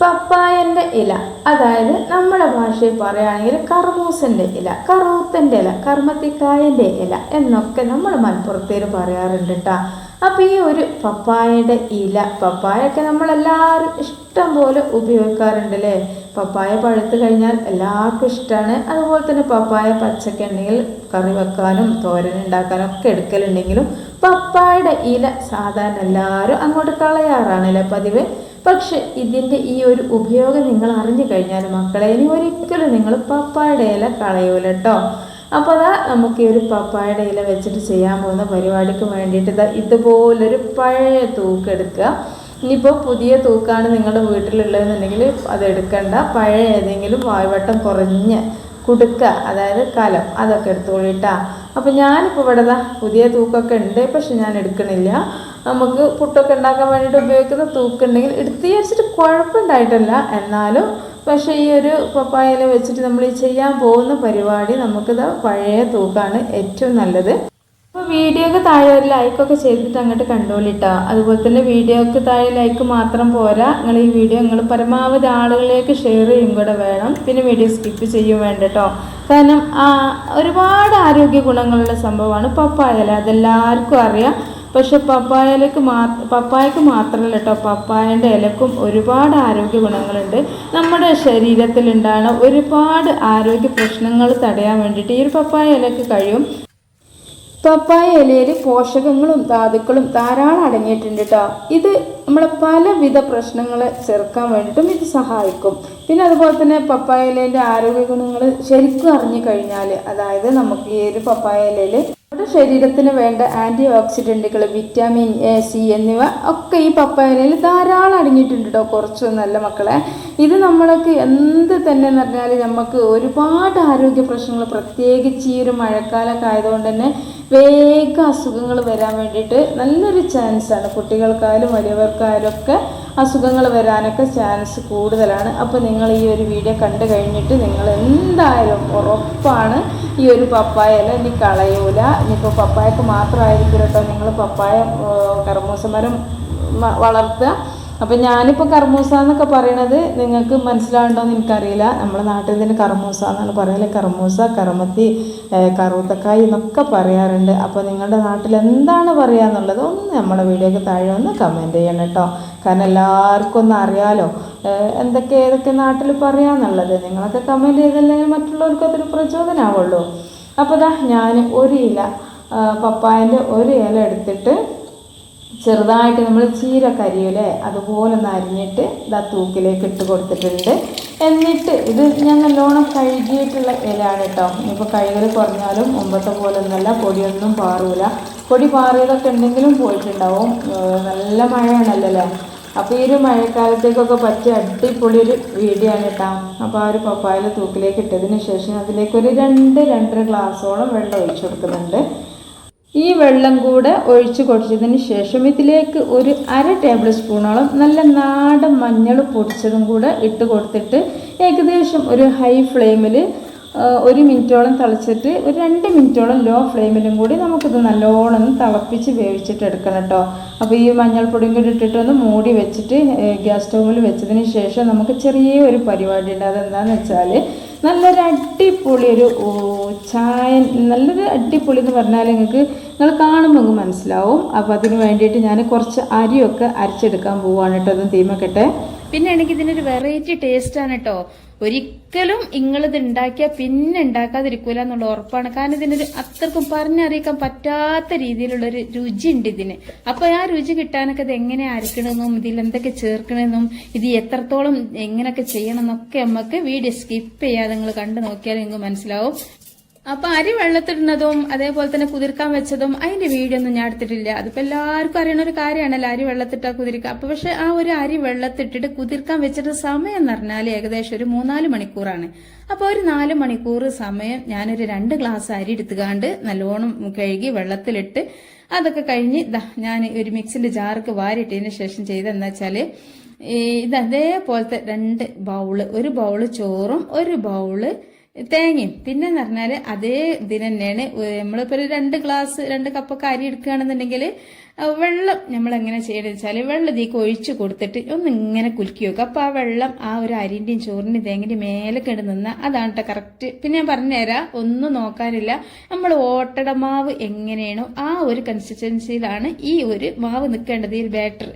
പപ്പായന്റെ ഇല. അതായത് നമ്മുടെ ഭാഷയിൽ പറയുകയാണെങ്കിൽ കർമൂസന്റെ ഇല കറൂത്തന്റെ ഇല കർമ്മത്തിക്കായന്റെ ഇല എന്നൊക്കെ നമ്മൾ മലപ്പുറത്തേര് പറയാറുണ്ട് കേട്ടോ അപ്പോൾ ഈ ഒരു പപ്പായയുടെ ഇല പപ്പായൊക്കെ നമ്മളെല്ലാവരും ഇഷ്ടം പോലെ ഉപയോഗിക്കാറുണ്ട് അല്ലേ പപ്പായ പഴുത്ത് കഴിഞ്ഞാൽ എല്ലാവർക്കും ഇഷ്ടമാണ് അതുപോലെ തന്നെ പപ്പായ പച്ചക്ക ഉണ്ടെങ്കിൽ കറി വെക്കാനും തോരൻ ഉണ്ടാക്കാനും ഒക്കെ എടുക്കലുണ്ടെങ്കിലും പപ്പായയുടെ ഇല സാധാരണ എല്ലാവരും അങ്ങോട്ട് കളയാറാണല്ലേ പതിവ്? പക്ഷെ ഇതിന്റെ ഈ ഒരു ഉപയോഗം നിങ്ങൾ അറിഞ്ഞു കഴിഞ്ഞാൽ മക്കളെ ഇനി ഒരിക്കലും നിങ്ങൾ പപ്പായുടെ ഇല കളയൂല കേട്ടോ അപ്പോൾ അതാ നമുക്ക് ഈ ഒരു പപ്പായുടെ ഇല വെച്ചിട്ട് ചെയ്യാൻ പോകുന്ന പരിപാടിക്ക് വേണ്ടിയിട്ട് ഇതാ ഇതുപോലൊരു പഴയ തൂക്കെടുക്കുക ഇനിയിപ്പോൾ പുതിയ തൂക്കാണ് നിങ്ങളുടെ വീട്ടിലുള്ളതെന്നുണ്ടെങ്കിൽ അത് എടുക്കണ്ട. പഴയ ഏതെങ്കിലും വായ്വട്ടം കുറഞ്ഞ് കുടുക്ക അതായത് കലം അതൊക്കെ എടുത്തോളിട്ടാ അപ്പം ഞാനിപ്പോൾ ഇവിടെ പുതിയ തൂക്കൊക്കെ ഉണ്ട്. പക്ഷെ ഞാൻ എടുക്കണില്ല. നമുക്ക് പുട്ടൊക്കെ ഉണ്ടാക്കാൻ വേണ്ടിയിട്ട് ഉപയോഗിക്കുന്ന തൂക്കുണ്ടെങ്കിൽ എടുത്ത് വിചാരിച്ചിട്ട് കുഴപ്പമുണ്ടായിട്ടല്ല. എന്നാലും പക്ഷേ ഈ ഒരു പപ്പായയില വെച്ചിട്ട് നമ്മൾ ഈ ചെയ്യാൻ പോകുന്ന പരിപാടി നമുക്കിത് പഴയ തൂക്കാണ് ഏറ്റവും നല്ലത്. അപ്പോൾ വീഡിയോക്ക് താഴെ ഒരു ലൈക്കൊക്കെ ചെയ്തിട്ട് അങ്ങോട്ട് കണ്ടോളിട്ടോ അതുപോലെ തന്നെ വീഡിയോക്ക് താഴെ ലൈക്ക് മാത്രം പോരാ. നിങ്ങൾ ഈ വീഡിയോ നിങ്ങൾ പരമാവധി ആളുകളിലേക്ക് ഷെയർ ചെയ്യും കൂടെ വേണം. പിന്നെ വീഡിയോ സ്കിപ്പ് ചെയ്യും വേണ്ട കേട്ടോ കാരണം ഒരുപാട് ആരോഗ്യ ഗുണങ്ങളുള്ള സംഭവമാണ് പപ്പായല അതെല്ലാവർക്കും അറിയാം. പക്ഷെ പപ്പായലേക്ക് മാ പപ്പായക്ക് മാത്രമല്ല കേട്ടോ പപ്പായന്റെ ഇലക്കും ഒരുപാട് ആരോഗ്യ ഗുണങ്ങളുണ്ട്. നമ്മുടെ ശരീരത്തിലുണ്ടാകുന്ന ഒരുപാട് ആരോഗ്യ പ്രശ്നങ്ങൾ തടയാൻ വേണ്ടിയിട്ട് ഈ ഒരു പപ്പായ ഇലക്ക് കഴിയും. പപ്പായ ഇലയിൽ പോഷകങ്ങളും ധാതുക്കളും ധാരാളം അടങ്ങിയിട്ടുണ്ട് കേട്ടോ ഇത് നമ്മളെ പലവിധ പ്രശ്നങ്ങളെ ചെറുക്കാൻ വേണ്ടിയിട്ടും ഇത് സഹായിക്കും. പിന്നെ അതുപോലെ തന്നെ പപ്പായ ഇലേന്റെ ആരോഗ്യ ഗുണങ്ങൾ ശരിക്കും അറിഞ്ഞു കഴിഞ്ഞാൽ അതായത് നമുക്ക് ഈ ഒരു പപ്പായ ഇലയിൽ നമ്മുടെ ശരീരത്തിന് വേണ്ട ആന്റി ഓക്സിഡന്റുകൾ വിറ്റാമിൻ എ സി എന്നിവ ഒക്കെ ഈ പപ്പായയിൽ ധാരാളം അടങ്ങിയിട്ടുണ്ട് കേട്ടോ കുറച്ചൊന്നല്ല മക്കളെ. ഇത് നമ്മൾക്ക് എന്ത് തന്നെ എന്ന് പറഞ്ഞാൽ നമുക്ക് ഒരുപാട് ആരോഗ്യ പ്രശ്നങ്ങൾ പ്രത്യേകിച്ച് ഈ ഒരു മഴക്കാലമൊക്കെ ആയതുകൊണ്ട് തന്നെ വേഗം അസുഖങ്ങൾ വരാൻ വേണ്ടിയിട്ട് നല്ലൊരു ചാൻസാണ് കുട്ടികൾക്കായാലും വലിയവർക്കായാലും ഒക്കെ അസുഖങ്ങൾ വരാനൊക്കെ ചാൻസ് കൂടുതലാണ്. അപ്പോൾ നിങ്ങൾ ഈ ഒരു വീഡിയോ കണ്ടു കഴിഞ്ഞിട്ട് നിങ്ങൾ എന്തായാലും ഉറപ്പാണ് ഈ ഒരു പപ്പായ ഇല ഇനി കളയൂല. ഇനിയിപ്പോൾ പപ്പായക്ക് മാത്രമായിരിക്കും കേട്ടോ നിങ്ങൾ പപ്പായ കർമ്മൂസമരം വളർത്തുക. അപ്പം ഞാനിപ്പോൾ കർമൂസ എന്നൊക്കെ പറയണത് നിങ്ങൾക്ക് മനസ്സിലാവുണ്ടോയെന്ന് എനിക്കറിയില്ല. നമ്മുടെ നാട്ടിൽ ഇതിന് കർമൂസ എന്നാണ് പറയൽ കർമൂസ കർമ്മത്തി കറുത്തക്കായ് എന്നൊക്കെ പറയാറുണ്ട്. അപ്പോൾ നിങ്ങളുടെ നാട്ടിൽ എന്താണ് പറയുക എന്നുള്ളത് ഒന്ന് നമ്മുടെ വീഡിയോക്ക് താഴെ ഒന്ന് കമന്റ് ചെയ്യണം കേട്ടോ. കാരണം എല്ലാവർക്കും ഒന്ന് അറിയാലോ. എന്തൊക്കെ ഏതൊക്കെ നാട്ടിൽ പറയാന്നുള്ളത് നിങ്ങളൊക്കെ കമന്റ് ചെയ്തില്ലെങ്കിൽ മറ്റുള്ളവർക്ക് അതൊരു പ്രചോദനമാവുള്ളൂ അപ്പോൾ ദാ ഞാൻ ഒരു ഇല പപ്പായന്റെ ഒരു ഇല എടുത്തിട്ട് ചെറുതായിട്ട് നമ്മൾ ചീര കരിയൂലേ അതുപോലെ ഒന്ന് അരിഞ്ഞിട്ട് ഇതാ തൂക്കിലേക്ക് ഇട്ട് കൊടുത്തിട്ടുണ്ട്. എന്നിട്ട് ഇത് ഞാൻ നല്ലോണം കഴുകിയിട്ടുള്ള ഇലയാണ് കേട്ടോ. ഇനിയിപ്പോൾ കഴുകൽ കുറഞ്ഞാലും മുമ്പത്തെ പോലെ ഒന്നല്ല പൊടിയൊന്നും പാറൂല. പൊടി പാറിയതൊക്കെ ഉണ്ടെങ്കിലും പോയിട്ടുണ്ടാവും. നല്ല മഴയാണല്ലോ അപ്പോൾ ഈ ഒരു മഴക്കാലത്തേക്കൊക്കെ പറ്റിയ അടിപൊളി ഒരു വീഡിയോ ആണ് കേട്ടോ. അപ്പോൾ ആ ഒരു പപ്പായ തൂക്കിലേക്ക് ഇട്ടതിന് ശേഷം അതിലേക്ക് ഒരു രണ്ട് രണ്ടര ഗ്ലാസ്സോളം വെള്ളം ഒഴിച്ചു കൊടുക്കുന്നുണ്ട്. ഈ വെള്ളം കൂടെ ഒഴിച്ചു കൊടുത്തതിന് ശേഷം ഇതിലേക്ക് ഒരു അര ടേബിൾ സ്പൂണോളം നല്ല നാടൻ മഞ്ഞൾ പൊടിച്ചതും കൂടെ ഇട്ട് കൊടുത്തിട്ട് ഏകദേശം ഒരു ഹൈ ഫ്ലെയിമിൽ ഒരു മിനിറ്റോളം തിളച്ചിട്ട് ഒരു രണ്ട് മിനിറ്റോളം ലോ ഫ്ലെയിമിലും കൂടി നമുക്കിത് നല്ലോണം തിളപ്പിച്ച് വേവിച്ചിട്ട് എടുക്കണം കേട്ടോ. അപ്പോൾ ഈ മഞ്ഞൾപ്പൊടിയും കൂടി ഇട്ടിട്ട് ഒന്ന് മൂടി വെച്ചിട്ട് ഗ്യാസ് സ്റ്റൗവിൽ വെച്ചതിന് ശേഷം നമുക്ക് ചെറിയ ഒരു പരിപാടി ഉണ്ട്. അതെന്താണെന്ന് വെച്ചാൽ നല്ലൊരു അടിപൊളി ഒരു ചായ നല്ലൊരു അടിപൊളി എന്ന് പറഞ്ഞാൽ നിങ്ങൾക്ക് നിങ്ങൾ കാണുമ്പോൾ നിങ്ങൾക്ക് മനസ്സിലാവും. അപ്പോൾ അതിന് വേണ്ടിയിട്ട് ഞാൻ കുറച്ച് അരിയൊക്കെ അരച്ചെടുക്കാൻ പോവുകയാണ് കേട്ടോ അതും തീമക്കട്ടെ പിന്നെ എനിക്ക് ഇതിനൊരു വെറൈറ്റി ടേസ്റ്റ് ആണ് കേട്ടോ ഒരിക്കലും നിങ്ങളിത് ഉണ്ടാക്കിയാൽ പിന്നെ ഉണ്ടാക്കാതിരിക്കൂല എന്നുള്ള ഉറപ്പാണ്. കാരണം ഇതിനൊരു അത്രക്കും പറഞ്ഞറിയിക്കാൻ പറ്റാത്ത രീതിയിലുള്ള ഒരു രുചി ഉണ്ട് ഇതിന്. അപ്പൊ ആ രുചി കിട്ടാനൊക്കെ ഇത് എങ്ങനെ അരക്കണമെന്നും ഇതിൽ എന്തൊക്കെ ചേർക്കണമെന്നും ഇത് എത്രത്തോളം എങ്ങനെയൊക്കെ ചെയ്യണം എന്നൊക്കെ നമുക്ക് വീഡിയോ സ്കിപ്പ് ചെയ്യാതെ നിങ്ങൾ കണ്ടു നോക്കിയാൽ നിങ്ങൾക്ക് മനസ്സിലാവും. അപ്പൊ അരി വെള്ളത്തിടുന്നതും അതേപോലെ തന്നെ കുതിർക്കാൻ വെച്ചതും അതിന്റെ വീഡിയോ ഒന്നും ഞാൻ എടുത്തിട്ടില്ല. അതിപ്പോ എല്ലാവർക്കും അറിയണ ഒരു കാര്യമാണല്ലോ അരി വെള്ളത്തിട്ടാ കുതിർക്കുക അപ്പൊ പക്ഷെ ആ ഒരു അരി വെള്ളത്തിട്ടിട്ട് കുതിർക്കാൻ വെച്ചിട്ട് സമയം എന്ന് പറഞ്ഞാൽ ഏകദേശം ഒരു മൂന്നാൽ മണിക്കൂറാണ്. അപ്പൊ ഒരു നാല് മണിക്കൂർ സമയം ഞാനൊരു രണ്ട് ഗ്ലാസ് അരി എടുത്തുകാണ്ട് നല്ലോണം കഴുകി വെള്ളത്തിലിട്ട് അതൊക്കെ കഴിഞ്ഞ് ഞാൻ ഒരു മിക്സിന്റെ ജാർക്ക് വാരിയിട്ടതിന് ശേഷം ചെയ്തെന്നു വെച്ചാൽ ഇതേപോലത്തെ രണ്ട് ബൗൾ ഒരു ബൗൾ ചോറും ഒരു ബൗൾ തേങ്ങയും പിന്നെ എന്ന് അതേ ഇതിന് തന്നെയാണ് നമ്മളിപ്പോ ഒരു രണ്ട് ഗ്ലാസ് രണ്ട് കപ്പൊക്കെ അരി എടുക്കുകയാണെന്നുണ്ടെങ്കിൽ വെള്ളം നമ്മൾ എങ്ങനെ ചെയ്യണമെന്ന് വെച്ചാൽ വെള്ളം ഇതിലേക്ക് ഒഴിച്ചു കൊടുത്തിട്ട് ഒന്ന് ഇങ്ങനെ കുലുക്കി വെക്കുക അപ്പൊ ആ വെള്ളം ആ ഒരു അരിന്റെയും ചോറിന്റെയും തേങ്ങന്റെ മേലെ കിട നിന്ന അതാണ് കറക്റ്റ് പിന്നെ ഞാൻ പറഞ്ഞുതരാം ഒന്നും നോക്കാനില്ല. നമ്മൾ ഓട്ടട മാവ് എങ്ങനെയാണോ ആ ഒരു കൺസിസ്റ്റൻസിയിലാണ് ഈ ഒരു മാവ് നിൽക്കേണ്ടത് ഈ ബാറ്റർ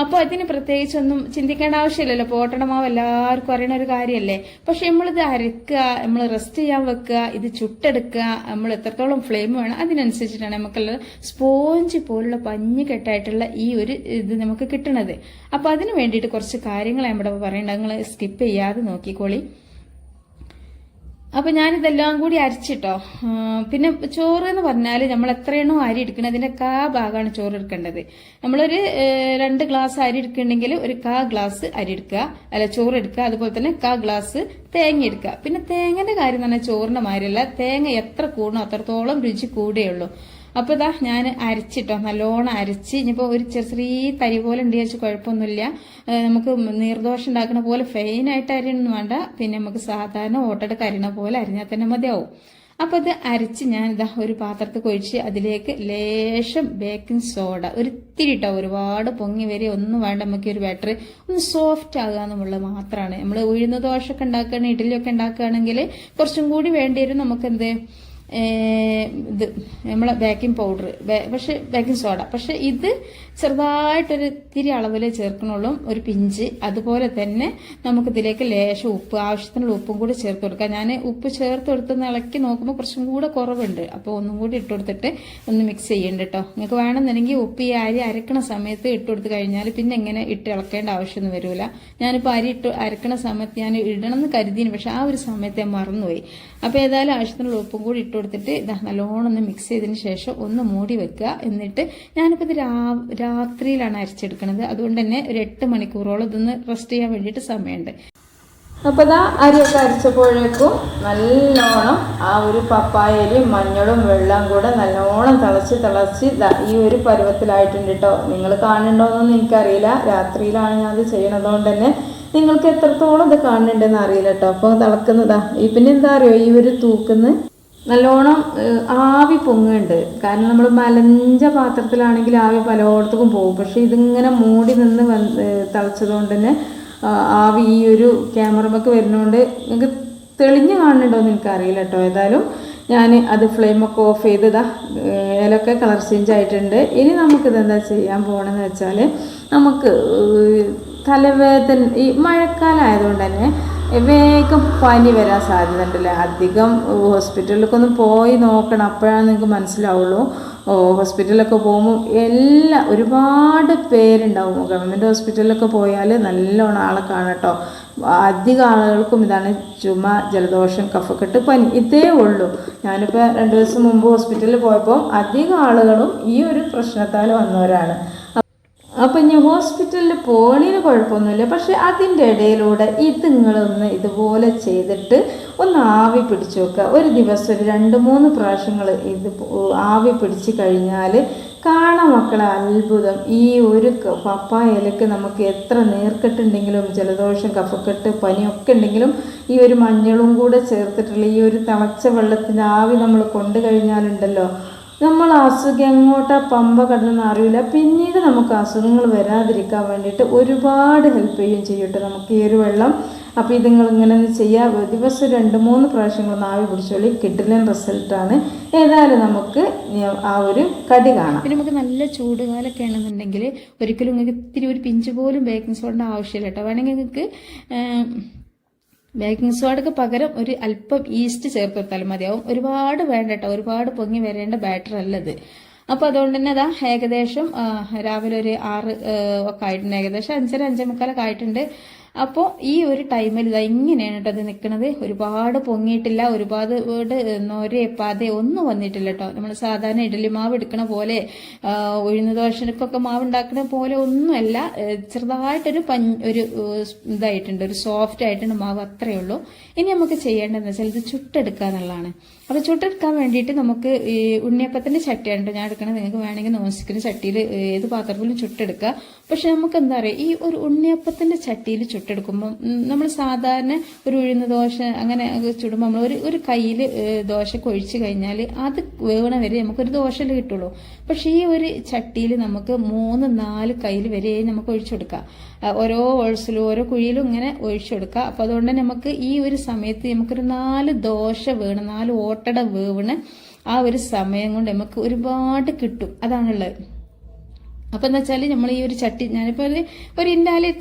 അപ്പോൾ അതിന് പ്രത്യേകിച്ചൊന്നും ചിന്തിക്കേണ്ട ആവശ്യമില്ലല്ലോ. പോട്ടണമാവ് എല്ലാവർക്കും അറിയണ ഒരു കാര്യമല്ലേ പക്ഷെ നമ്മളിത് അരക്കുക നമ്മൾ റെസ്റ്റ് ചെയ്യാൻ വെക്കുക ഇത് ചുട്ടെടുക്കുക നമ്മൾ എത്രത്തോളം ഫ്ലെയിം വേണം അതിനനുസരിച്ചിട്ടാണ് നമുക്കുള്ള സ്പോഞ്ച് പോലുള്ള പഞ്ഞ് കെട്ടായിട്ടുള്ള ഈ ഒരു ഇത് നമുക്ക് കിട്ടണത്. അപ്പോൾ അതിന് വേണ്ടിയിട്ട് കുറച്ച് കാര്യങ്ങൾ നമ്മുടെ പറയേണ്ടത് നിങ്ങൾ സ്കിപ്പ് ചെയ്യാതെ നോക്കിക്കോളി. അപ്പൊ ഞാനിതെല്ലാം കൂടി അരിച്ചിട്ടോ. പിന്നെ ചോറ് എന്ന് പറഞ്ഞാൽ നമ്മൾ എത്രയാണോ അരി എടുക്കുന്നത് കാ ഭാഗമാണ് ചോറ് എടുക്കേണ്ടത്. നമ്മളൊരു രണ്ട് ഗ്ലാസ് അരി എടുക്കുന്നുണ്ടെങ്കിൽ ഒരു കാ ഗ്ലാസ് അരി എടുക്കുക. അല്ല ചോറ് എടുക്കുക. അതുപോലെ തന്നെ കാ ഗ്ലാസ് തേങ്ങ എടുക്കുക. പിന്നെ തേങ്ങന്റെ കാര്യം തന്നെ ചോറിന്റെ മാതിരിയല്ല. തേങ്ങ എത്ര കൂടണോ അത്രത്തോളം രുചി കൂടുകയുള്ളൂ അപ്പൊ ഇതാ ഞാൻ അരച്ചിട്ടോ നല്ലോണം അരച്ച്. ഇനിയിപ്പോ ഒരു ചെറിയ ചെറിയ തരി പോലെ ഉണ്ട് വെച്ച് കുഴപ്പമൊന്നുമില്ല. നമുക്ക് നീർദോഷം ഉണ്ടാക്കുന്ന പോലെ ഫെയിനായിട്ട് അരിയൊന്നും വേണ്ട. പിന്നെ നമുക്ക് സാധാരണ ഓട്ടടക്ക് കരിണ പോലെ അരിഞ്ഞാൽ തന്നെ മതിയാവും. അപ്പൊ ഇത് അരച്ച് ഞാൻ ഇതാ ഒരു പാത്രത്തിൽ കൊഴിച്ച് അതിലേക്ക് ലേശം ബേക്കിംഗ് സോഡ ഒരിത്തിരി ഇട്ടോ ഒരുപാട് പൊങ്ങി വരെ ഒന്നും വേണ്ട. നമുക്ക് ഒരു ബാറ്ററി ഒന്ന് സോഫ്റ്റ് ആകുക എന്നുള്ളത് മാത്രമാണ് നമ്മൾ ഉഴുന്ന ദോശമൊക്കെ ഉണ്ടാക്കുകയാണെങ്കിൽ ഇഡ്ഡലിയൊക്കെ ഉണ്ടാക്കുകയാണെങ്കിൽ കുറച്ചും കൂടി വേണ്ടി വരും. നമുക്ക് എന്ത് ഇത് നമ്മളെ ബേക്കിംഗ് പൗഡർ പക്ഷെ ബേക്കിംഗ് സോഡ പക്ഷെ ഇത് ചെറുതായിട്ടൊരു ഇത്തിരി അളവിൽ ചേർക്കണുള്ളൂ. ഒരു പിഞ്ച്. അതുപോലെ തന്നെ നമുക്ക് ഇതിലേക്ക് ലേശം ഉപ്പ് ആവശ്യത്തിനുള്ള ഉപ്പും കൂടി ചേർത്ത് കൊടുക്കാം. ഞാൻ ഉപ്പ് ചേർത്ത് കൊടുത്തൊന്ന് ഇളക്കി നോക്കുമ്പോൾ കുറച്ചും കൂടെ കുറവുണ്ട്. അപ്പോൾ ഒന്നും കൂടി ഇട്ട് കൊടുത്തിട്ട് ഒന്ന് മിക്സ് ചെയ്യണ്ട കേട്ടോ നിങ്ങൾക്ക് വേണമെന്നുണ്ടെങ്കിൽ ഉപ്പ് ഈ അരി അരക്കണ സമയത്ത് ഇട്ട് കൊടുത്ത് കഴിഞ്ഞാൽ പിന്നെ എങ്ങനെ ഇട്ട് ഇളക്കേണ്ട ആവശ്യമൊന്നും വരില്ല ഞാനിപ്പോൾ അരി ഇട്ട് അരക്കണ സമയത്ത് ഞാൻ ഇടണം എന്ന് കരുതിന് പക്ഷെ ആ ഒരു സമയത്ത് ഞാൻ മറന്നുപോയി. അപ്പോൾ ഏതായാലും ആവശ്യത്തിനുള്ള ഉപ്പും കൂടി ഇട്ട് കൊടുത്തിട്ട് ഇതാ നല്ലോണം ഒന്ന് മിക്സ് ചെയ്തതിന് ശേഷം ഒന്ന് മൂടി വെക്കുക. എന്നിട്ട് ഞാനിപ്പോൾ ഇത് രാ- രാത്രിയിലാണ് അരച്ചെടുക്കുന്നത് അതുകൊണ്ട് തന്നെ ഒരു എട്ട് മണിക്കൂറോളം ഇതൊന്ന് റെസ്റ്റ് ചെയ്യാൻ വേണ്ടിയിട്ട് സമയമുണ്ട്. അപ്പൊ ഇതാ അരിയൊക്കെ അരച്ചപ്പോഴേക്കും നല്ലോണം ആ ഒരു പപ്പായയിലും മഞ്ഞളും വെള്ളം കൂടെ നല്ലോണം തിളച്ച് തിളച്ച് ഈ ഒരു പരുവത്തിലായിട്ടുണ്ട് കേട്ടോ നിങ്ങൾ കാണുന്നുണ്ടോയെന്നൊന്നും എനിക്കറിയില്ല. രാത്രിയിലാണ് ഞാൻ അത് ചെയ്യണത്. കൊണ്ട് തന്നെ നിങ്ങൾക്ക് എത്രത്തോളം ഇത് കാണുന്നുണ്ടെന്ന് അറിയില്ല കേട്ടോ അപ്പോൾ തിളക്കുന്നതാ. ഈ പിന്നെ എന്താ അറിയോ? ഈ ഒരു തൂക്കുന്ന നല്ലോണം ആവി പൊങ്ങുന്നുണ്ട്. കാരണം നമ്മൾ മലഞ്ച പാത്രത്തിലാണെങ്കിൽ ആവി പലയിടത്തേക്കും പോകും. പക്ഷേ ഇതിങ്ങനെ മൂടി നിന്ന് തിളച്ചതുകൊണ്ട് തന്നെ ആവി ഈ ഒരു ക്യാമറമൊക്കെ വരുന്നതുകൊണ്ട് നിങ്ങൾക്ക് തെളിഞ്ഞ് കാണുന്നുണ്ടോയെന്ന് എനിക്കറിയില്ല കേട്ടോ. ഏതായാലും ഞാൻ അത് ഫ്ലെയിമൊക്കെ ഓഫ് ചെയ്തതാ ഏലൊക്കെ കളർ ചേഞ്ച് ആയിട്ടുണ്ട്. ഇനി നമുക്കിത് എന്താ ചെയ്യാൻ പോകണമെന്ന് വെച്ചാൽ നമുക്ക് തലവേദന ഈ മഴക്കാലം ആയതുകൊണ്ട് തന്നെ വേഗം പനി വരാൻ സാധ്യത ഉണ്ടല്ലേ? അധികം ഹോസ്പിറ്റലിലേക്കൊന്നും പോയി നോക്കണം. അപ്പോഴാണ് നിങ്ങൾക്ക് മനസ്സിലാവുള്ളൂ. ഹോസ്പിറ്റലിലൊക്കെ പോകുമ്പോൾ എല്ലാ ഒരുപാട് പേരുണ്ടാവും. ഗവൺമെന്റ് ഹോസ്പിറ്റലിലൊക്കെ പോയാൽ നല്ലോണം ആളെ കാണാം കേട്ടോ. അധികം ആളുകൾക്കും ഇതാണ് ചുമ ജലദോഷം കഫക്കെട്ട് പനി. ഇതേ ഉള്ളൂ. ഞാനിപ്പോൾ രണ്ട് ദിവസം മുമ്പ് ഹോസ്പിറ്റലിൽ പോയപ്പോൾ അധികം ആളുകളും ഈ ഒരു പ്രശ്നത്താൽ വന്നവരാണ്. അപ്പം ഇനി ഹോസ്പിറ്റലിൽ പോണിന് കുഴപ്പമൊന്നുമില്ല. പക്ഷെ അതിന്റെ ഇടയിലൂടെ ഇത് നിങ്ങളൊന്ന് ഇതുപോലെ ചെയ്തിട്ട് ഒന്ന് ആവി പിടിച്ചു വെക്കുക. ഒരു ദിവസം ഒരു രണ്ട് മൂന്ന് പ്രാവശ്യങ്ങൾ ഇത് ആവി പിടിച്ച് കഴിഞ്ഞാൽ കാണാം മക്കളെ അത്ഭുതം. ഈ ഒരു പപ്പായലക്ക് നമുക്ക് എത്ര നീർക്കെട്ടുണ്ടെങ്കിലും ജലദോഷം കഫക്കെട്ട് പനിയൊക്കെ ഉണ്ടെങ്കിലും ഈ ഒരു മഞ്ഞളും കൂടെ ചേർത്തിട്ടുള്ള ഈ ഒരു തിളച്ച വെള്ളത്തിന്റെ ആവി നമ്മൾ കൊണ്ടു കഴിഞ്ഞാലുണ്ടല്ലോ നമ്മൾ അസുഖം എങ്ങോട്ടാ പമ്പ കടന്നെന്ന് അറിയില്ല. പിന്നീട് നമുക്ക് അസുഖങ്ങൾ വരാതിരിക്കാൻ വേണ്ടിയിട്ട് ഒരുപാട് ഹെൽപ്പ് ചെയ്യുകയും ചെയ്യട്ടെ. നമുക്ക് ഈ വെള്ളം അപ്പോൾ ഇത് ഇങ്ങനെ ചെയ്യാൻ ദിവസം രണ്ട് മൂന്ന് പ്രാവശ്യങ്ങൾ നാവി പിടിച്ചോളി. കിട്ടില്ല റിസൾട്ടാണ് ഏതായാലും നമുക്ക് ആ ഒരു കടി കാണാം. പിന്നെ നമുക്ക് നല്ല ചൂടുകാലൊക്കെ ആണെന്നുണ്ടെങ്കിൽ ഒരിക്കലും നിങ്ങൾക്ക് ഇത്തിരി ഒരു പിഞ്ച് പോലും ബേക്കിംഗ് സോഡിന്റെ ആവശ്യമില്ല കേട്ടോ. വേണമെങ്കിൽ നിങ്ങൾക്ക് ബേക്കിംഗ് സോഡയ്ക്ക് പകരം ഒരു അല്പം ഈസ്റ്റ് ചേർത്ത് കൊടുത്താലും മതിയാവും. ഒരുപാട് വേണ്ട കേട്ടോ ഒരുപാട് പൊങ്ങി വരേണ്ട ബാറ്റർ അല്ലത്. അപ്പോൾ അതുകൊണ്ട് തന്നെ അതാ ഏകദേശം രാവിലെ ഒരു ആറ് ഒക്കെ ആയിട്ടുണ്ട്. ഏകദേശം അഞ്ചര അഞ്ചേ മുക്കാലൊക്കെ ആയിട്ടുണ്ട്. അപ്പോൾ ഈ ഒരു ടൈമിൽ ഇതാ ഇങ്ങനെയാണ് കേട്ടോ അത് നിൽക്കുന്നത് ഒരുപാട് പൊങ്ങിയിട്ടില്ല ഒരുപാട് വീട് പതേ ഒന്നും വന്നിട്ടില്ല കേട്ടോ. നമ്മൾ സാധാരണ ഇഡലി മാവ് എടുക്കണ പോലെ ഉഴുന്ന ദോഷക്കൊക്കെ മാവ് ഉണ്ടാക്കുന്ന പോലെ ഒന്നുമല്ല. ചെറുതായിട്ടൊരു പഞ്ഞ് ഒരു ഇതായിട്ടുണ്ട്. ഒരു സോഫ്റ്റ് ആയിട്ടുണ്ട് മാവ് അത്രയേ ഉള്ളൂ. ഇനി നമുക്ക് ചെയ്യേണ്ടതെന്ന് വെച്ചാൽ ഇത് ചുട്ടെടുക്കുക എന്നുള്ളതാണ് അപ്പോൾ ചുട്ടെടുക്കാൻ വേണ്ടിയിട്ട് നമുക്ക് ഈ ഉണ്ണിയപ്പത്തിന്റെ ചട്ടിയാണ് ട്ടോ ഞാൻ എടുക്കണത് നിങ്ങൾക്ക് വേണമെങ്കിൽ നോൺ ചട്ടിയിൽ ഏത് പാത്രത്തിലും ചുട്ടെടുക്കുക പക്ഷെ നമുക്ക് എന്താ പറയുക ഈ ഒരു ഉണ്ണിയപ്പത്തിന്റെ ചട്ടിയിൽ ചുട്ടെടുക്കുമ്പോൾ നമ്മൾ സാധാരണ ഒരു ഉഴുന്ന ദോശ അങ്ങനെ ചുടുമ്പോൾ നമ്മൾ ഒരു ഒരു കയ്യിൽ ദോശ കൊഴിച്ച് കഴിഞ്ഞാൽ അത് വേവണ വരെ നമുക്കൊരു ദോശയിൽ കിട്ടുള്ളൂ. പക്ഷെ ഈ ഒരു ചട്ടിയിൽ നമുക്ക് മൂന്ന് നാല് കയ്യിൽ വരെ നമുക്ക് ഒഴിച്ചെടുക്കാം. കൊടുക്കാം ഓരോ ഓൾസിലും ഓരോ കുഴിയിലും ഇങ്ങനെ ഒഴിച്ചെടുക്കുക അപ്പം അതുകൊണ്ട് നമുക്ക് ഈ ഒരു സമയത്ത് നമുക്കൊരു നാല് ദോശ വീണ് നാല് ഓട്ടട വേവണ് ആ ഒരു സമയം കൊണ്ട് നമുക്ക് ഒരുപാട് കിട്ടും. അതാണുള്ളത്. അപ്പം എന്താ വെച്ചാൽ നമ്മൾ ഈ ഒരു ചട്ടി ഞാനിപ്പോൾ ഒരു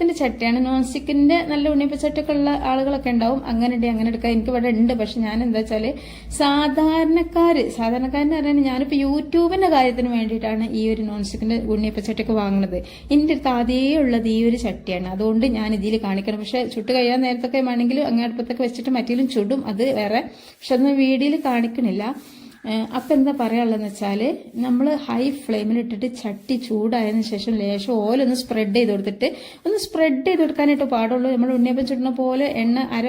ഒരു ചട്ടിയാണ് നോൺ സ്റ്റിക്കിന്റെ നല്ല ഉണ്ണിയപ്പ ചട്ടിയൊക്കെ ഉള്ള ആളുകളൊക്കെ ഉണ്ടാവും അങ്ങനെ ഉണ്ട് അങ്ങനെ എടുക്കാൻ എനിക്ക് ഇവിടെ ഉണ്ട് പക്ഷെ ഞാൻ എന്താ വെച്ചാൽ സാധാരണക്കാർ സാധാരണക്കാരെന്ന് പറയുന്നത് ഞാനിപ്പോൾ യൂട്യൂബിന്റെ കാര്യത്തിന് വേണ്ടിയിട്ടാണ് ഈ ഒരു നോൺ സ്റ്റിക്കിന്റെ ഉണ്ണിയപ്പ ചട്ടിയൊക്കെ വാങ്ങുന്നത്. എന്റെ അടുത്ത് ആദ്യേ ഉള്ളത് ഈ ഒരു ചട്ടിയാണ്. അതുകൊണ്ട് ഞാൻ ഇതിൽ കാണിക്കണം. പക്ഷെ ചുട്ട് കഴിയാൻ നേരത്തൊക്കെ വേണമെങ്കിൽ അങ്ങനെ അടുപ്പത്തൊക്കെ വെച്ചിട്ട് മറ്റേലും ചുടും. അത് വേറെ പക്ഷെ അതൊന്നും വീഡിയോയിൽ കാണിക്കണില്ല. അപ്പൊ എന്താ പറയാനുള്ളതെന്ന് വെച്ചാൽ നമ്മൾ ഹൈ ഫ്ലെയിമിൽ ഇട്ടിട്ട് ചട്ടി ചൂടായതിനു ശേഷം ലേശം ഓലൊന്ന് സ്പ്രെഡ് ചെയ്ത് കൊടുത്തിട്ട് ഒന്ന് സ്പ്രെഡ് ചെയ്ത് കൊടുക്കാനായിട്ട് പാടുള്ളൂ. നമ്മൾ ഉണ്ണിയപ്പം ചുടുന്ന പോലെ എണ്ണ അര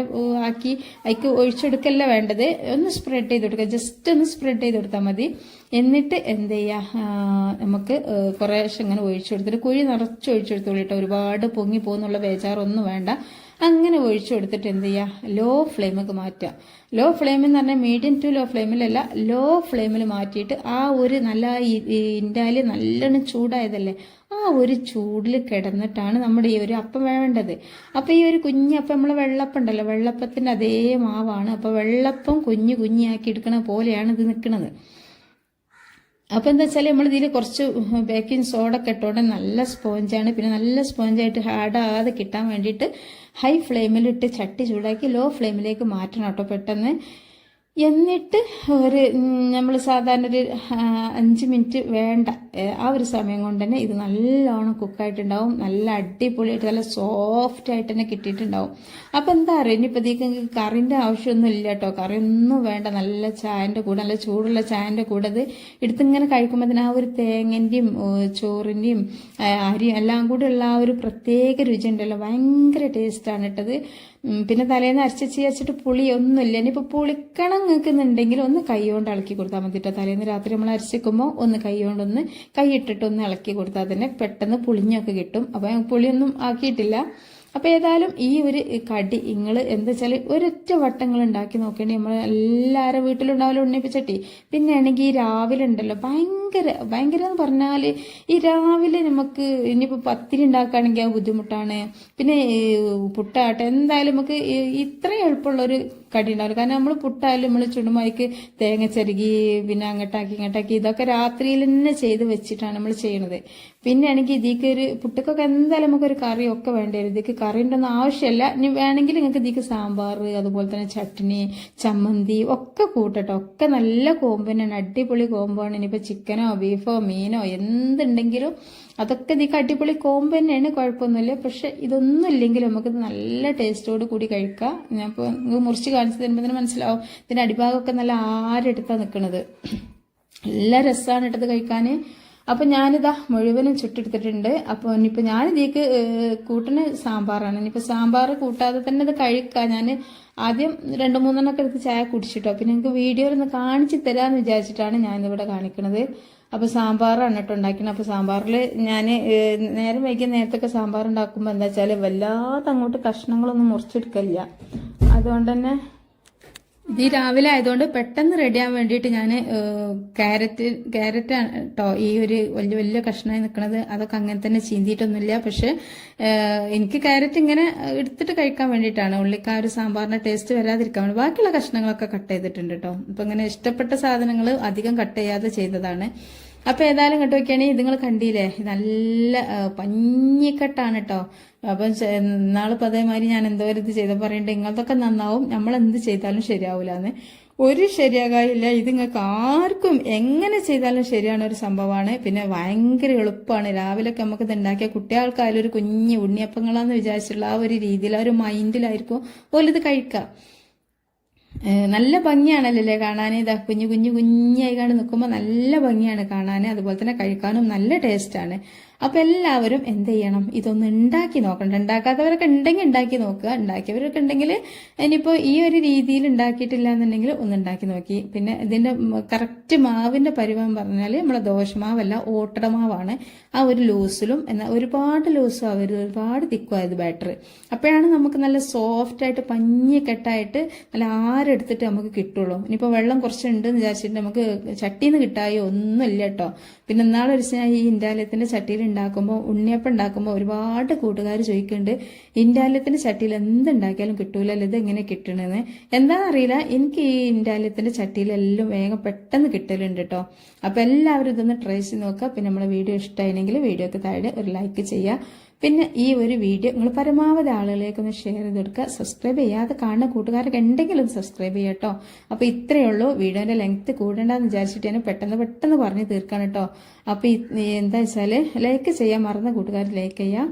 ആക്കി അതിക്ക് ഒഴിച്ചെടുക്കല്ല വേണ്ടത്. ഒന്ന് സ്പ്രെഡ് ചെയ്ത് കൊടുക്കുക. ജസ്റ്റ് ഒന്ന് സ്പ്രെഡ് ചെയ്ത് കൊടുത്താൽ മതി. എന്നിട്ട് എന്ത് ചെയ്യുക നമുക്ക് കുറേശ്ശെ ഇങ്ങനെ ഒഴിച്ചു കൊടുത്തിട്ട് കുഴി നിറച്ച് ഒഴിച്ചു കൊടുത്തോളിട്ടോ ഒരുപാട് പൊങ്ങി പോകുന്നുള്ള ബേജാറൊന്നും വേണ്ട. അങ്ങനെ ഒഴിച്ചു കൊടുത്തിട്ട് എന്ത് ചെയ്യുക ലോ ഫ്ലെയിമൊക്കെ മാറ്റുക. ലോ ഫ്ലെയിം എന്ന് പറഞ്ഞാൽ മീഡിയം ടു ലോ ഫ്ലെയിമിലല്ല ലോ ഫ്ലെയിമിൽ മാറ്റിയിട്ട് ആ ഒരു നല്ല ഇൻഡാലി നല്ലോണം ചൂടായതല്ലേ ആ ഒരു ചൂടിൽ കിടന്നിട്ടാണ് നമ്മുടെ ഈ ഒരു അപ്പം വേണ്ടത് അപ്പം ഈ ഒരു കുഞ്ഞപ്പം നമ്മൾ വെള്ളപ്പം ഉണ്ടല്ലോ വെള്ളപ്പത്തിന്റെ അതേ മാവാണ്. അപ്പോൾ വെള്ളപ്പം കുഞ്ഞു കുഞ്ഞിയാക്കി എടുക്കണ പോലെയാണ് ഇത് നിൽക്കുന്നത് അപ്പോൾ എന്താ വെച്ചാൽ നമ്മൾ ഇതിൽ കുറച്ച് ബേക്കിംഗ് സോഡ ഒക്കെ ഇട്ടോണ്ട് നല്ല സ്പോഞ്ചാണ് പിന്നെ നല്ല സ്പോഞ്ചായിട്ട് ഹാർഡ് ആകാതെ കിട്ടാൻ വേണ്ടിയിട്ട് ഹൈ ഫ്ലെയിമിലിട്ട് ചട്ടി ചൂടാക്കി ലോ ഫ്ലെയിമിലേക്ക് മാറ്റണം കേട്ടോ പെട്ടെന്ന്. എന്നിട്ട് ഒരു നമ്മൾ സാധാരണ ഒരു അഞ്ച് മിനിറ്റ് വേണ്ട. ആ ഒരു സമയം കൊണ്ട് തന്നെ ഇത് നല്ലോണം കുക്കായിട്ടുണ്ടാവും. നല്ല അടിപൊളിയായിട്ട് നല്ല സോഫ്റ്റ് ആയിട്ട് തന്നെ കിട്ടിയിട്ടുണ്ടാവും. അപ്പം എന്താ അറിയാം? ഇനിയിപ്പോൾ ഇതിലേക്ക് കറിന്റെ ആവശ്യമൊന്നും ഇല്ല കേട്ടോ കറി ഒന്നും വേണ്ട. നല്ല ചായന്റെ കൂടെ നല്ല ചൂടുള്ള ചായന്റെ കൂടെ ഇത് എടുത്തിങ്ങനെ കഴിക്കുമ്പോൾ തന്നെ ആ ഒരു തേങ്ങന്റെയും ചോറിന്റെയും അരിയും എല്ലാം കൂടെ ഉള്ള ആ ഒരു പ്രത്യേക രുചി ഉണ്ടല്ലോ. ഭയങ്കര ടേസ്റ്റാണ് ഇട്ടത് പിന്നെ തലേന്ന് അരച്ചു അരച്ചിട്ട് പുളി ഒന്നുമില്ല ഇനിയിപ്പോൾ പുളിക്കണം നിൽക്കുന്നുണ്ടെങ്കിൽ ഒന്ന് കൈ കൊണ്ട് ഇളക്കി കൊടുത്താൽ മതി കേട്ടോ തലേന്ന് രാത്രി നമ്മൾ അരച്ചിക്കുമ്പോൾ ഒന്ന് കൈ കൊണ്ടൊന്ന് കൈ ഇട്ടിട്ട് ഒന്ന് ഇളക്കി കൊടുത്താൽ തന്നെ പെട്ടെന്ന് പുളിഞ്ഞൊക്കെ കിട്ടും. അപ്പോൾ പുളിയൊന്നും ആക്കിയിട്ടില്ല. അപ്പോൾ ഏതായാലും ഈ ഒരു കടി നിങ്ങൾ എന്താ വെച്ചാൽ ഒരൊറ്റ വട്ടങ്ങൾ ഉണ്ടാക്കി നോക്കേണ്ടി നമ്മൾ എല്ലാവരും വീട്ടിലുണ്ടാവില്ല ഉണ്ണിപ്പിച്ചട്ടി. പിന്നെ ആണെങ്കിൽ രാവിലെ ഉണ്ടല്ലോ ഭയങ്കര ഭയങ്കര എന്ന് പറഞ്ഞാൽ ഈ രാവിലെ നമുക്ക് ഇനിയിപ്പോൾ പത്തിരി ഉണ്ടാക്കുകയാണെങ്കിൽ ആ ബുദ്ധിമുട്ടാണ്. പിന്നെ പുട്ടാട്ടെ എന്തായാലും നമുക്ക് ഇത്രയും എളുപ്പമുള്ളൊരു കടി ഉണ്ടാവില്ല കാരണം നമ്മൾ പുട്ടായാലും നമ്മൾ ചുടുമായിക്ക് തേങ്ങ ചെരുകി പിന്നെ അങ്ങട്ടാക്കി ഇങ്ങോട്ടാക്കി ഇതൊക്കെ രാത്രിയിൽ തന്നെ ചെയ്ത് വെച്ചിട്ടാണ് നമ്മൾ ചെയ്യണത്. പിന്നെ ആണെങ്കിൽ ഇതിക്ക് ഒരു പുട്ടക്കൊക്കെ എന്തായാലും നമുക്കൊരു കറിയൊക്കെ വേണ്ടി വരും. ഇതിക്ക് കറി ഉണ്ടെന്ന് ആവശ്യമില്ല ഇനി വേണമെങ്കിൽ നിങ്ങൾക്ക് ഇതിക്ക് സാമ്പാർ അതുപോലെ തന്നെ ചട്നി ചമ്മന്തി ഒക്കെ കൂട്ടട്ടോ. ഒക്കെ നല്ല കോമ്പിനാണ് അടിപൊളി കോമ്പാണ്. ഇനിയിപ്പോൾ ചിക്കനോ ബീഫോ മീനോ എന്തുണ്ടെങ്കിലും അതൊക്കെ ഇതിക്ക് അടിപൊളി കോമ്പ് തന്നെയാണ്. കുഴപ്പമൊന്നുമില്ല. പക്ഷെ ഇതൊന്നും ഇല്ലെങ്കിൽ നമുക്ക് നല്ല ടേസ്റ്റോട് കൂടി കഴിക്കാം. ഞാൻ ഇപ്പോൾ മുറിച്ച് തരുമ്പോൾ തന്നെ മനസ്സിലാവും. ഇതിന്റെ അടിഭാഗമൊക്കെ നല്ല ആരെടുത്താണ് നിൽക്കുന്നത് നല്ല രസമാണ് ഇട്ടത് കഴിക്കാൻ അപ്പൊ ഞാനിതാ മുഴുവനും ചുട്ടെടുത്തിട്ടുണ്ട്. അപ്പോൾ ഞാൻ ഇതേക്ക് കൂട്ടിന് സാമ്പാറാണ്. ഇനിയിപ്പോൾ സാമ്പാർ കൂട്ടാതെ തന്നെ ഇത് കഴിക്കുക ഞാൻ ആദ്യം രണ്ട് മൂന്നെണ്ണമൊക്കെ എടുത്ത് ചായ കുടിച്ചിട്ടോ. പിന്നെ നിങ്ങൾക്ക് വീഡിയോയിൽ ഒന്ന് കാണിച്ച് തരാമെന്ന് വിചാരിച്ചിട്ടാണ് ഞാനിവിടെ കാണിക്കണത്. അപ്പോൾ സാമ്പാറാണ് കേട്ടോ ഉണ്ടാക്കുന്നത് അപ്പോൾ സാമ്പാറിൽ ഞാൻ നേരം വൈകിയ നേരത്തൊക്കെ സാമ്പാർ ഉണ്ടാക്കുമ്പോൾ എന്താ വെച്ചാൽ വല്ലാതെ അങ്ങോട്ട് കഷ്ണങ്ങളൊന്നും മുറിച്ചെടുക്കില്ല അതുകൊണ്ട് തന്നെ ഇത് രാവിലെ ആയതുകൊണ്ട് പെട്ടെന്ന് റെഡിയാൻ വേണ്ടിയിട്ട് ഞാൻ ക്യാരറ്റ് ക്യാരറ്റാണ് കേട്ടോ ഈ ഒരു വലിയ വലിയ കഷ്ണമായി നിൽക്കുന്നത് അതൊക്കെ അങ്ങനെ തന്നെ ചീന്തിയിട്ടൊന്നുമില്ല. പക്ഷെ എനിക്ക് ക്യാരറ്റ് ഇങ്ങനെ എടുത്തിട്ട് കഴിക്കാൻ വേണ്ടിയിട്ടാണ്. ഉള്ളിക്ക് ആ ഒരു സാമ്പാറിന്റെ ടേസ്റ്റ് വരാതിരിക്കാൻ വേണ്ടി ബാക്കിയുള്ള കഷ്ണങ്ങളൊക്കെ കട്ട് ചെയ്തിട്ടുണ്ട് കേട്ടോ അപ്പൊ ഇങ്ങനെ ഇഷ്ടപ്പെട്ട സാധനങ്ങൾ അധികം കട്ട് ചെയ്യാതെ ചെയ്തതാണ്. അപ്പൊ ഏതായാലും ഇത് നിങ്ങൾ കണ്ടില്ലേ? നല്ല പഞ്ഞിക്കെട്ടാണ് കേട്ടോ അപ്പം നാളിപ്പോൾ അതേമാതിരി ഞാൻ എന്തോ ഒരു ഇത് ചെയ്ത പറയണ്ട ഇങ്ങനത്തൊക്കെ നന്നാവും നമ്മൾ എന്ത് ചെയ്താലും ശരിയാവില്ല എന്ന് ഒരു ശരിയാകായില്ല. ഇത് നിങ്ങൾക്ക് ആർക്കും എങ്ങനെ ചെയ്താലും ശരിയാണ് ഒരു സംഭവമാണ് പിന്നെ ഭയങ്കര എളുപ്പമാണ് രാവിലെയൊക്കെ നമുക്ക് ഇത് ഉണ്ടാക്കിയ കുട്ടികൾക്കായാലും ഒരു കുഞ്ഞ് ഉണ്ണിയപ്പങ്ങളാന്ന് വിചാരിച്ചിട്ടുള്ള ആ ഒരു രീതിയിൽ ആ ഒരു മൈൻഡിലായിരിക്കും. ഓലിത് കഴിക്കാം. നല്ല ഭംഗിയാണല്ലേ കാണാൻ ഇതാ കുഞ്ഞു കുഞ്ഞു കുഞ്ഞായി കണ്ട് നിൽക്കുമ്പോൾ നല്ല ഭംഗിയാണ് കാണാൻ അതുപോലെ തന്നെ കഴിക്കാനും നല്ല ടേസ്റ്റാണ്. അപ്പൊ എല്ലാവരും എന്ത് ചെയ്യണം? ഇതൊന്ന് ഉണ്ടാക്കി നോക്കണം. ഉണ്ടാക്കാത്തവരൊക്കെ ഉണ്ടെങ്കിൽ ഉണ്ടാക്കി നോക്കുക. ഉണ്ടാക്കിയവരൊക്കെ ഉണ്ടെങ്കിൽ ഇനിയിപ്പോ ഈ ഒരു രീതിയിൽ ഉണ്ടാക്കിയിട്ടില്ല എന്നുണ്ടെങ്കിൽ ഒന്ന് ഉണ്ടാക്കി നോക്കി. പിന്നെ ഇതിന്റെ കറക്റ്റ് മാവിന്റെ പരിവം പറഞ്ഞാൽ നമ്മളെ ദോശമാവല്ല ഓട്ടട മാവാണ് ആ ഒരു ലൂസിലും എന്നാൽ ഒരുപാട് ലൂസും ആവരുത്. ഒരുപാട് തിക്കുമായത് ബാറ്റർ അപ്പോഴാണ് നമുക്ക് നല്ല സോഫ്റ്റ് ആയിട്ട് പഞ്ഞി കെട്ടായിട്ട് നല്ല ആരെടുത്തിട്ട് നമുക്ക് കിട്ടുള്ളൂ. ഇനിയിപ്പോൾ വെള്ളം കുറച്ചുണ്ട് എന്ന് വിചാരിച്ചിട്ട് നമുക്ക് ചട്ടിയിൽ നിന്ന് കിട്ടായോ ഒന്നുമില്ല കേട്ടോ പിന്നെ നാളെ ഈ ഇൻഡാലയത്തിന്റെ ചട്ടിയിൽ ഉണ്ടാക്കുമ്പോൾ ഉണ്ണിയപ്പം ഉണ്ടാക്കുമ്പോൾ ഒരുപാട് കൂട്ടുകാർ ചോദിക്കുന്നുണ്ട് ഇൻഡാലയത്തിന്റെ ചട്ടിയിൽ എന്തുണ്ടാക്കിയാലും കിട്ടൂലല്ലോ ഇത് എങ്ങനെ കിട്ടണെന്ന്? എന്താണെന്നറിയില്ല എനിക്ക് ഈ ഇൻഡാലയത്തിന്റെ ചട്ടിയിലെല്ലാം വേഗം പെട്ടെന്ന് കിട്ടലുണ്ട് കേട്ടോ അപ്പൊ എല്ലാവരും ഇതൊന്ന് ട്രൈ ചെയ്ത് നോക്കുക. പിന്നെ നമ്മുടെ വീഡിയോ ഇഷ്ടമായിരുന്നെങ്കിൽ വീഡിയോക്ക് താഴെ ഒരു ലൈക്ക് ചെയ്യുക. പിന്നെ ഈ ഒരു വീഡിയോ നിങ്ങൾ പരമാവധി ആളുകളിലേക്ക് ഒന്ന് ഷെയർ ചെയ്ത് കൊടുക്കുക സബ്സ്ക്രൈബ് ചെയ്യാതെ കാണുന്ന കൂട്ടുകാരൊക്കെ ഉണ്ടെങ്കിലും സബ്സ്ക്രൈബ് ചെയ്യുക കേട്ടോ അപ്പോൾ ഇത്രയേ ഉള്ളൂ. വീഡിയോന്റെ ലെങ്ത് കൂടണ്ടെന്ന് വിചാരിച്ചിട്ട് ഞാൻ പെട്ടെന്ന് പെട്ടെന്ന് പറഞ്ഞ് തീർക്കാൻ കേട്ടോ അപ്പോൾ എന്താ വെച്ചാൽ ലൈക്ക് ചെയ്യാൻ മറന്ന കൂട്ടുകാർ ലൈക്ക് ചെയ്യാം.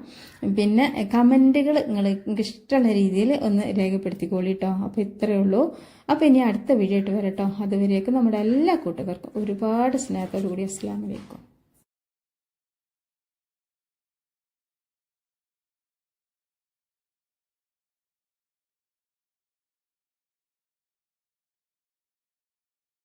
പിന്നെ കമന്റുകൾ നിങ്ങൾ നിങ്ങൾക്ക് ഇഷ്ടമുള്ള രീതിയിൽ ഒന്ന് രേഖപ്പെടുത്തിക്കോളി കേട്ടോ അപ്പോൾ ഇത്രയേ ഉള്ളൂ. അപ്പോൾ ഇനി അടുത്ത വീഡിയോ ആയിട്ട് വരട്ടോ അതുവരേക്കും നമ്മുടെ എല്ലാ കൂട്ടുകാർക്കും ഒരുപാട് സ്നേഹത്തോടു കൂടി അസ്സാം വലൈക്കും